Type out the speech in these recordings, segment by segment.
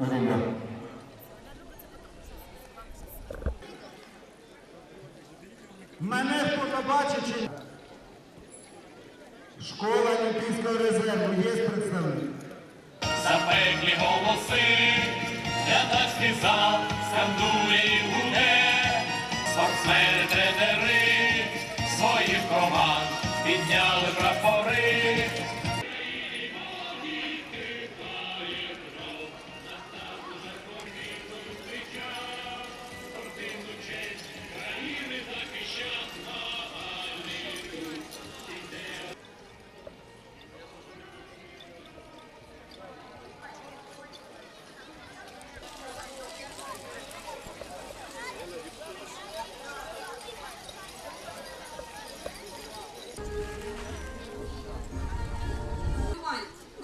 Рівно. Мене побачачи. Школа Олімпійського резерву є представник. Запеклі голоси, глядацький зал скандує і гуде, спортсмени тренери своїх команд підняли прапор.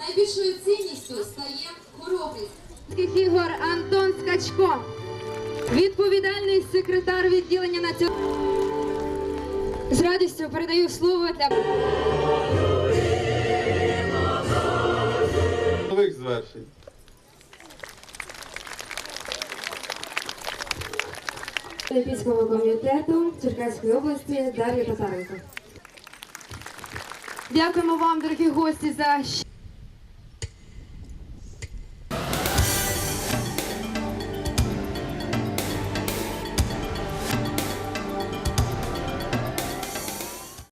Найбільшою цінністю стає хоробрість. ігор Антон Скачко, відповідальний секретар відділення національного. З радістю передаю слово для нових звершень. Олімпійського комітету Черкаської області Дар'я Татаренко. Дякуємо вам, дорогі гості, за